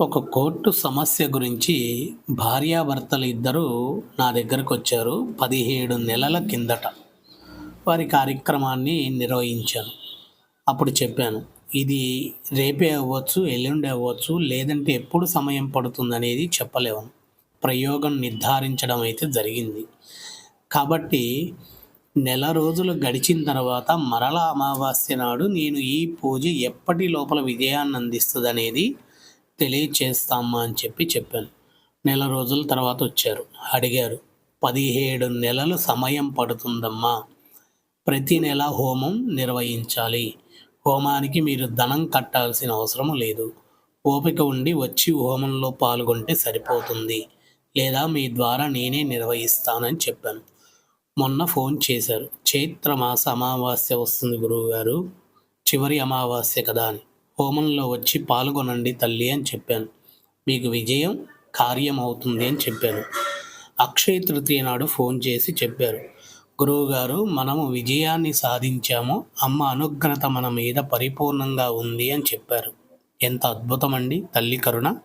ఒక కోర్టు సమస్య గురించి భార్యాభర్తలు ఇద్దరూ నా దగ్గరకు వచ్చారు పదిహేడు నెలల కిందట. వారి కార్యక్రమాన్ని నిర్వహించాను. అప్పుడు చెప్పాను ఇది రేపే అవ్వచ్చు ఎల్లుండి అవ్వచ్చు లేదంటే ఎప్పుడు సమయం పడుతుందనేది చెప్పలేము ప్రయోగం నిర్ధారించడం అయితే జరిగింది. కాబట్టి నెల రోజులు గడిచిన తర్వాత మరల అమావాస్య నాడు నేను ఈ పూజ ఎప్పటి లోపల విజయాన్ని అందిస్తుంది అనేది తెలియచేస్తామా అని చెప్పి చెప్పాను. నెల రోజుల తర్వాత వచ్చారు. అడిగారు పదిహేడు నెలలు సమయం పడుతుందమ్మా. ప్రతి నెల హోమం నిర్వహించాలి. హోమానికి మీరు ధనం కట్టాల్సిన అవసరం లేదు. ఓపిక ఉండి వచ్చి హోమంలో పాల్గొంటే సరిపోతుంది. లేదా మీ ద్వారా నేనే నిర్వహిస్తానని చెప్పాను. మొన్న ఫోన్ చేశారు. చైత్ర మాస అమావాస్య వస్తుంది గురువుగారు. చివరి అమావాస్య కదా అని. హోమంలో వచ్చి పాల్గొనండి తల్లి అని చెప్పాను. మీకు విజయం కార్యం అవుతుంది అని చెప్పాను. అక్షయ తృతీయ నాడు ఫోన్ చేసి చెప్పారు. గురువుగారు మనము విజయాన్ని సాధించాము. అమ్మ అనుగ్రత మన మీద పరిపూర్ణంగా ఉంది అని చెప్పారు. ఎంత అద్భుతమండి తల్లి కరుణ.